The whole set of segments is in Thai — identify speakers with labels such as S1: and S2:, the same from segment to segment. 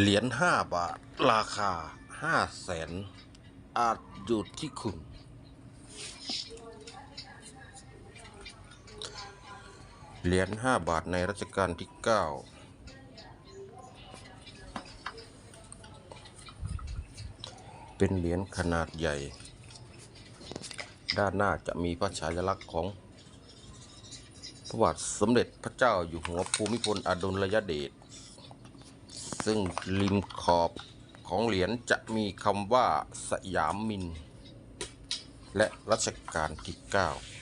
S1: เหรียญห้าบาท ราคาห้าแสนอาจอยู่ที่คุณ เหรียญห้าบาทในรัชกาลที่เก้าเป็นเหรียญขนาดใหญ่ ด้านหน้าจะมีพระฉายาลักษณ์ของพระบาทสมเด็จพระเจ้าอยู่หัวภูมิพลอดุลยเดช ซึ่งริมขอบของเหรียญจะมีคำว่าสยามมิน และรัชกาลที่ 9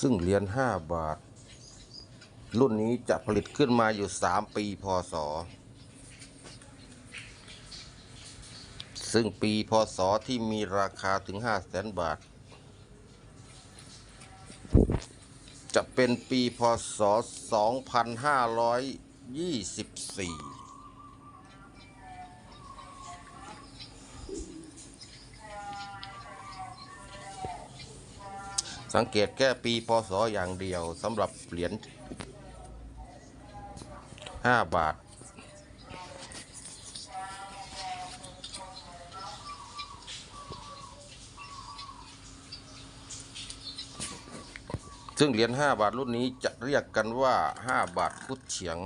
S1: ซึ่งเหรียญ5บาท รุ่นนี้จะผลิตขึ้นมาอยู่ 3 ปีพศ ซึ่งปีพศที่มีราคาถึง 5 0 0แสนบาท จะเป็นปีพศ 2524 สังเกตแค่ปีพศอย่างเดียวสำหรับเหรียญ5 บาท ซึ่งเหรียญ5บาทรุ่นนี้จะเรียกกันว่า 5 บาทพุทธเฉียง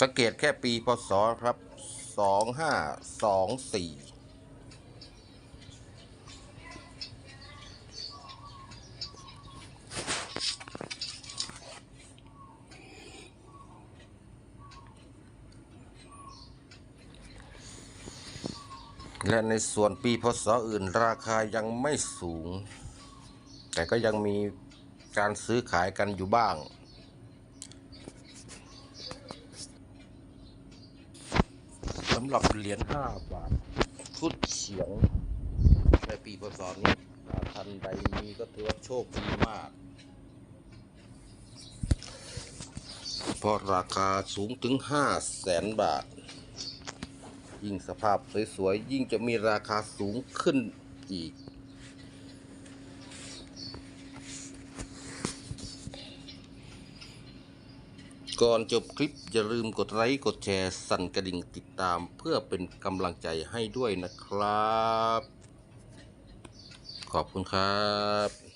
S1: สังเกตแค่ปีพศครับ 2524 และในส่วนปีพศอื่นราคายังไม่สูง แต่ก็ยังมีการซื้อขายกันอยู่บ้าง สำหรับเหรียญ5บาทพุทธเฉียง ในปีพศนี้ถ้าทันใดมีก็ถือว่าโชคดีมาก เพราะราคาสูงถึง5แสนบาท ยิ่งสภาพสวยๆ ยิ่งจะมีราคาสูงขึ้นอีก ก่อนจบคลิป อย่าลืมกดไลค์ กดแชร์ สั่นกระดิ่งติดตามเพื่อเป็นกำลังใจให้ด้วยนะครับ ขอบคุณครับ